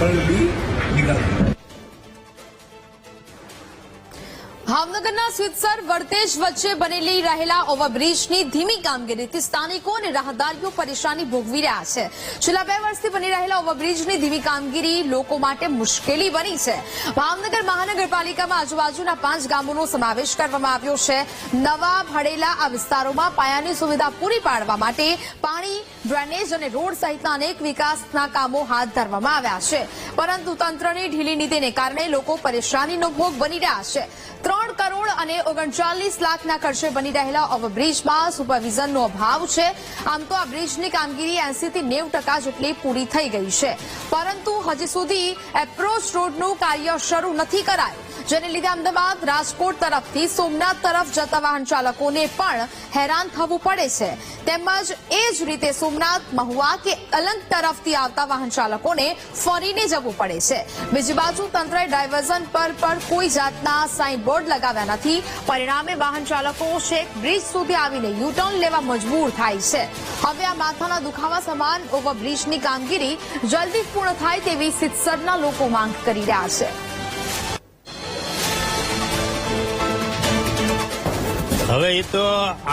will be bigger. ભાવનગરના સિદ્ધસર વર્તેજ વચ્ચે બનેલી રહેલા ઓવરબ્રિજની ધીમી કામગીરીથી સ્થાનિકો અને રાહદારીઓ પરેશાની ભોગવી રહ્યા છે. છેલ્લા બે વર્ષથી બની રહેલા ઓવરબ્રિજની ધીમી કામગીરી લોકો માટે મુશ્કેલી બની છે. ભાવનગર મહાનગરપાલિકામાં આજુબાજુના પાંચ ગામોનો સમાવેશ કરવામાં આવ્યો છે. નવા ભળેલા આ વિસ્તારોમાં પાયાની સુવિધા પૂરી પાડવા માટે પાણી, ડ્રેનેજ અને રોડ સહિતના અનેક વિકાસના કામો હાથ ધરવામાં આવ્યા છે. પરંતુ તંત્રની ઢીલી નીતિને કારણે લોકો પરેશાનીનો ભોગ બની રહ્યા છે. ત્રણ કરોડ અને ઓગણચાલીસ લાખના ખર્ચે બની રહેલા ઓવરબ્રિજમાં સુપરવિઝનનો અભાવ છે. આમ તો આ બ્રિજની કામગીરી એસીથી નેવું ટકા જેટલી પૂરી થઈ ગઈ છે. પરંતુ હજી સુધી એપ્રોચ રોડનું કાર્ય શરૂ નથી કરાયું, જેને લીધે અમદાવાદ રાજકોટ તરફથી સોમનાથ તરફ જતા વાહન ચાલકોને પણ હેરાન થવું પડે છે. તેમજ એ જ રીતે સોમનાથ, મહુવા કે અલંગ તરફથી આવતા વાહન ચાલકોને ફરીને જવું પડે છે. બીજી બાજુ તંત્રએ ડાયવર્ઝન પર પણ કોઈ જાતના સાઇન બોર્ડ લગાવ્યા નથી. પરિણામે વાહન ચાલકો છેક બ્રિજ સુધી આવીને યુટર્ન લેવા મજબૂર થાય છે. હવે આ માથાના દુખાવા સમાન ઓવરબ્રિજની કામગીરી જલ્દી પૂર્ણ થાય તેવી સિત્સરના લોકો માંગ કરી રહ્યા છે. હવે એ તો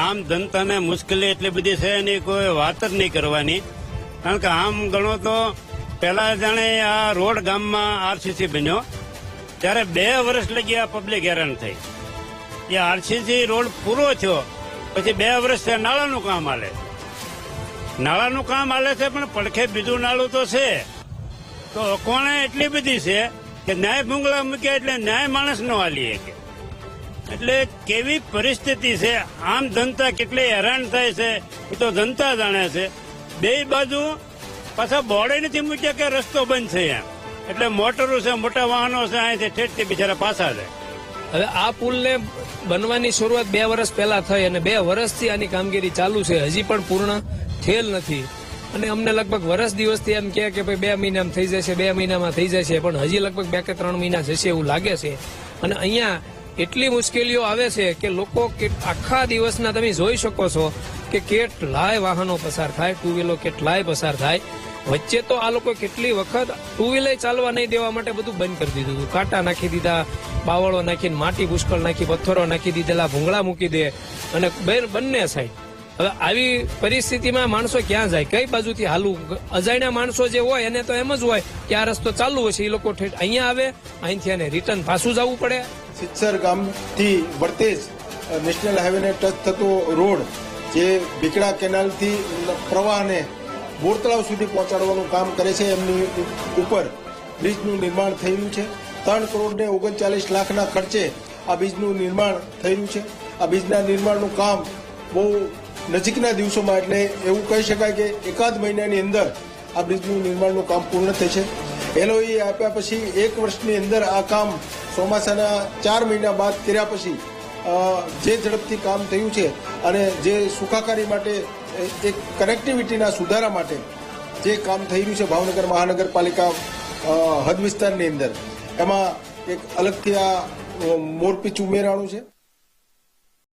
આમ જનતાને મુશ્કેલી એટલી બધી છે એની કોઈ વાત જ નહીં કરવાની. કારણ કે આમ ગણો તો પેલા જાણે આ રોડ ગામમાં આરસીસી બન્યો. ત્યારે બે વર્ષ લગી આ પબ્લિક હેરાન થઈ. એ આરસીસી રોડ પૂરો થયો. પછી બે વર્ષ થયા નાળાનું કામ હાલે. નાળાનું કામ હાલે છે પણ પડખે બીજું નાળું તો છે. તો કોણે એટલી બધી છે કે ન્યાય ભૂંગળા મૂક્યા એટલે ન્યાય માણસ નો હાલી કે એટલે કેવી પરિસ્થિતિ છે? આમ જનતા કેટલી હેરાન થાય છે? એ તો જનતા જાણે છે. બે બાજુ પાછા બોર્ડે નથી મૂક્યા કે રસ્તો બંધ છે એમ. એટલે મોટરો છે, મોટા વાહનો છે, અહીંથી ઠેઠથી બિચારા પાછા છે હવે આ પુલને બનવાની શરૂઆત બે વર્ષ પહેલા થઈ અને બે વર્ષથી આની કામગીરી ચાલુ છે. હજી પણ પૂર્ણ થયેલ નથી. અને અમને લગભગ વર્ષ દિવસથી એમ કહે કે ભાઈ બે મહિનામાં થઈ જશે, બે મહિનામાં થઈ જશે, પણ હજી લગભગ બે કે ત્રણ મહિના જશે એવું લાગે છે. અને અહીંયા એટલી મુશ્કેલીઓ આવે છે કે લોકો આખા દિવસના તમે જોઈ શકો છો કે કેટલાય વાહનો પસાર થાય ટુ વ્હીલો કેટલાય પસાર થાય. વચ્ચે તો આ લોકો કેટલી વખત ટુ વ્હીલર ચાલવા નહીં દેવા માટે બધું બંધ કરી દીધું હતું. કાંટા નાખી દીધા, બાવળો નાખીને માટી પુષ્કળ નાખી, પથ્થરો નાખી દીધેલા, ભૂંગળા મૂકી દે અને બંને સાઈડ હવે આવી પરિસ્થિતિમાં માણસો ક્યાં જાય? કઈ બાજુથી હાલવું? અજાણ્યા માણસો જે હોય એને તો એમ જ હોય કે આ રસ્તો ચાલુ હશે. એ લોકો અહીંયા આવે, અહીંથી એને રિટર્ન પાછું જવું પડે. સિત્સર ગામથી વર્તેજ નેશનલ હાઈવેને ટચ થતો રોડ જે ભીકડા કેનાલથી પ્રવાહને બોરતળાવ સુધી પહોંચાડવાનું કામ કરે છે, એમની ઉપર બ્રિજનું નિર્માણ થયું છે. ત્રણ કરોડ ને ઓગણચાલીસ લાખના ખર્ચે આ બ્રિજનું નિર્માણ થયું છે. આ બ્રિજના નિર્માણનું કામ બહુ નજીકના દિવસોમાં, એટલે એવું કહી શકાય કે એકાદ મહિનાની અંદર આ બ્રિજનું નિર્માણનું કામ પૂર્ણ થશે એલઓઈ આપ્યા પછી એક વર્ષની અંદર આ કામ ચોમાસાના ચાર મહિના બાદ કર્યા પછી જે ઝડપથી કામ થયું છે અને જે સુખાકારી માટે એક કનેક્ટિવિટીના સુધારા માટે જે કામ થઈ રહ્યું છે ભાવનગર મહાનગરપાલિકા હદ વિસ્તારની અંદર, એમાં એક અલગથી આ મોરપીચ ઉમેરાણું છે.